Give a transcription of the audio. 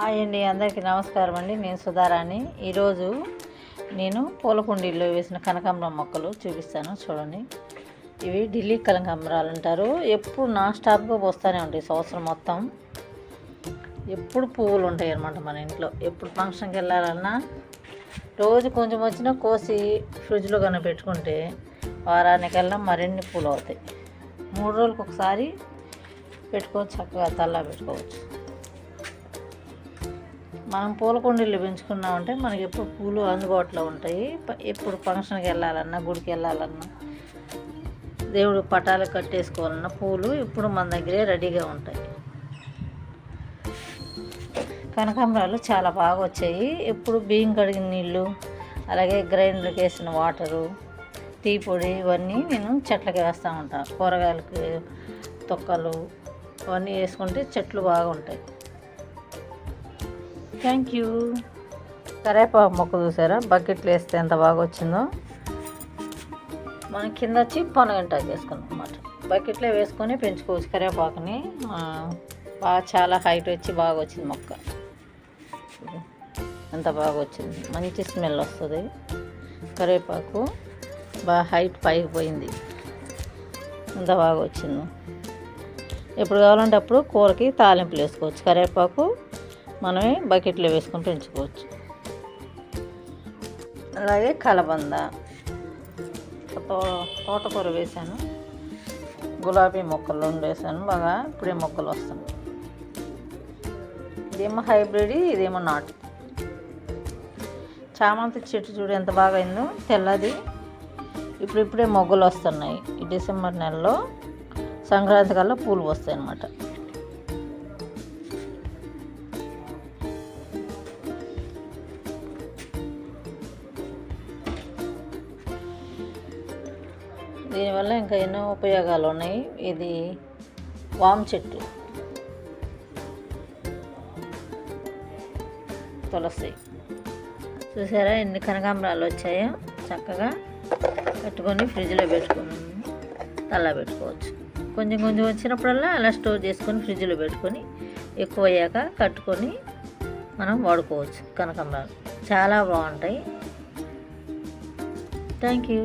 Hi అండి అందరికీ నమస్కారం అండి. నేను సుధారాణి. ఈరోజు నేను పూల కుండీల్లో వేసిన కనకాంబరం మొక్కలు చూపిస్తాను చూడండి. ఇవి ఢిల్లీ కనకాంబరాలు అంటారు. ఎప్పుడు నాన్ స్టాప్గా పోస్తూనే ఉంటాయి సంవత్సరం మొత్తం. ఎప్పుడు పువ్వులు ఉంటాయి అన్నమాట మన ఇంట్లో. ఎప్పుడు ఫంక్షన్కి వెళ్ళాలన్నా రోజు కొంచెం వచ్చినా కోసి ఫ్రిడ్జ్లో కనుక పెట్టుకుంటే వారానికల్లా మరిన్ని పూలు అవుతాయి. మూడు రోజులకు ఒకసారి పెట్టుకోవచ్చు చక్కగా తల్లా పెట్టుకోవచ్చు. మనం పూల కుండీలు పెంచుకున్నామంటే మనకి ఎప్పుడు పూలు అందుబాటులో ఉంటాయి. ఎప్పుడు ఫంక్షన్కి వెళ్ళాలన్నా గుడికి వెళ్ళాలన్నా దేవుడు పటాలు కట్టేసుకోవాలన్నా పూలు ఇప్పుడు మన దగ్గరే రెడీగా ఉంటాయి. కనకాంబరాలు చాలా బాగా వచ్చాయి. ఎప్పుడు బియ్యం కడిగిన నీళ్ళు అలాగే గ్రైండర్కి వేసిన వాటరు టీ పొడి ఇవన్నీ నేను చెట్లకి వేస్తూ ఉంటాను కూరగాయలకి తొక్కలు అవన్నీ వేసుకుంటే చెట్లు బాగుంటాయి. థ్యాంక్ యూ కరేపాకు మొక్క చూసారా? బకెట్లో వేస్తే ఎంత బాగా వచ్చిందో మనం కింద వచ్చి పొనగంట చేసుకున్నాం అనమాట బకెట్లో వేసుకొని పెంచుకోవచ్చు కరేపాకుని. బాగా చాలా హైట్ వచ్చి బాగా వచ్చింది మొక్క. ఎంత బాగా వచ్చింది మంచి స్మెల్ వస్తుంది. కరివేపాకు బాగా హైట్ పైకి పోయింది. ఎంత బాగా వచ్చిందో ఎప్పుడు కావాలంటే అప్పుడు కూరకి తాలింపులు వేసుకోవచ్చు. కరివేపాకు మనమే బకెట్లో వేసుకొని పెంచుకోవచ్చు. అలాగే కలబంద. తో తోటకూర వేసాను. గులాబీ మొక్కలు రెండు వేసాను. బాగా ఇప్పుడే మొక్కలు వస్తున్నాయి. ఇదేమో హైబ్రిడ్ ఇదేమో నాటు. చామంతి చెట్టు చూడు ఎంత బాగా అయిందో. తెల్లది. ఇప్పుడిప్పుడే మొగ్గలు వస్తున్నాయి. ఈ డిసెంబర్ నెలలో సంక్రాంతి కల్లా పూలు వస్తాయి అన్నమాట దీనివల్ల ఇంకా ఎన్నో ఉపయోగాలు ఉన్నాయి ఇది వామ్ చెట్టు. తులసి. చూసారా ఎన్ని కనకాంబరాలు వచ్చాయో? చక్కగా పెట్టుకొని ఫ్రిడ్జ్లో పెట్టుకుని తలా పెట్టుకోవచ్చు. కొంచెం కొంచెం వచ్చినప్పుడల్లా అలా స్టోర్ చేసుకొని ఫ్రిడ్జ్లో పెట్టుకొని ఎక్కువ అయ్యాక కట్టుకొని మనం వాడుకోవచ్చు కనకాంబరాలు. చాలా బాగుంటాయి. Thank you